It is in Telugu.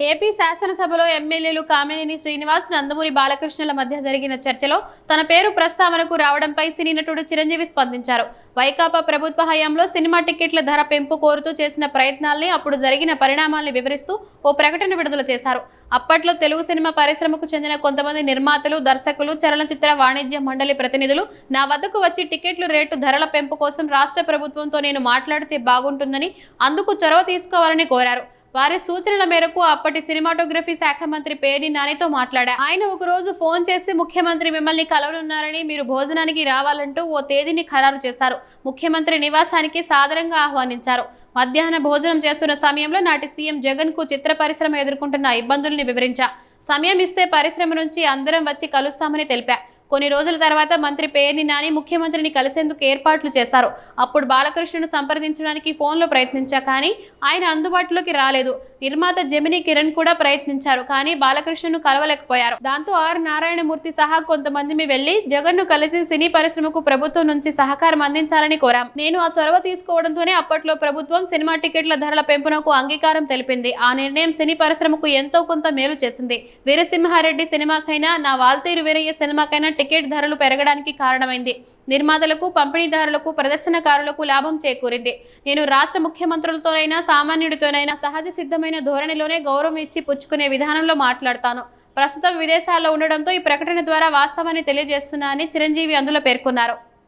ఏపీ శాసనసభలో ఎమ్మెల్యేలు కామినేని శ్రీనివాస్ నందమూరి బాలకృష్ణల మధ్య జరిగిన చర్చలో తన పేరు ప్రస్తావనకు రావడంపై సినీ నటుడు చిరంజీవి స్పందించారు. వైకాపా ప్రభుత్వ హయాంలో సినిమా టికెట్ల ధర పెంపు కోరుతూ చేసిన ప్రయత్నాల్ని అప్పుడు జరిగిన పరిణామాల్ని వివరిస్తూ ఓ ప్రకటన విడుదల చేశారు. అప్పట్లో తెలుగు సినిమా పరిశ్రమకు చెందిన కొంతమంది నిర్మాతలు దర్శకులు చలనచిత్ర వాణిజ్య మండలి ప్రతినిధులు నా వద్దకు వచ్చి టికెట్లు రేటు ధరల పెంపు కోసం రాష్ట్ర ప్రభుత్వంతో నేను మాట్లాడితే బాగుంటుందని అందుకు చొరవ తీసుకోవాలని కోరారు. వారి సూచనల మేరకు అప్పటి సినిమాటోగ్రఫీ శాఖ మంత్రి పేర్ని నానితో మాట్లాడా. ఆయన ఒక రోజు ఫోన్ చేసి ముఖ్యమంత్రి మిమ్మల్ని కలవనున్నారని మీరు భోజనానికి రావాలంటూ ఓ తేదీని ఖరారు చేశారు. ముఖ్యమంత్రి నివాసానికి సాదరంగా ఆహ్వానించారు. మధ్యాహ్న భోజనం చేస్తున్న సమయంలో నాటి సీఎం జగన్కు చిత్ర పరిశ్రమ ఎదుర్కొంటున్న ఇబ్బందుల్ని వివరించా. సమయం ఇస్తే పరిశ్రమ నుంచి అందరం వచ్చి కలుస్తామని తెలిపా. కొన్ని రోజుల తర్వాత మంత్రి పేర్ని నాని ముఖ్యమంత్రిని కలిసేందుకు ఏర్పాట్లు చేశారు. అప్పుడు బాలకృష్ణను సంప్రదించడానికి ఫోన్లో ప్రయత్నించా కానీ ఆయన అందుబాటులోకి రాలేదు. నిర్మాత జమిని కిరణ్ కూడా ప్రయత్నించారు కానీ బాలకృష్ణను కలవలేకపోయారు. దాంతో ఆర్ నారాయణమూర్తి సహా కొంతమంది వెళ్ళి జగన్ను కలిసి సినీ పరిశ్రమకు ప్రభుత్వం నుంచి సహకారం అందించాలని కోరాం. నేను ఆ చొరవ తీసుకోవడంతోనే అప్పట్లో ప్రభుత్వం సినిమా టికెట్ల ధరల పెంపునకు అంగీకారం తెలిపింది. ఆ నిర్ణయం సినీ పరిశ్రమకు ఎంతో కొంత మేలు చేసింది. వీరసింహారెడ్డి సినిమాకైనా నా వాల్తీరు వీరయ్య సినిమాకైనా టికెట్ ధరలు పెరగడానికి కారణమైంది. నిర్మాతలకు పంపిణీదారులకు ప్రదర్శనకారులకు లాభం చేకూరింది. నేను రాష్ట్ర ముఖ్యమంత్రులతోనైనా సామాన్యుడితోనైనా సహజ సిద్ధమైన ధోరణిలోనే గౌరవం ఇచ్చి పుచ్చుకునే విధానంలో మాట్లాడతాను. ప్రస్తుతం విదేశాల్లో ఉండడంతో ఈ ప్రకటన ద్వారా వాస్తవాన్ని తెలియజేస్తున్నా అని చిరంజీవి అందులో పేర్కొన్నారు.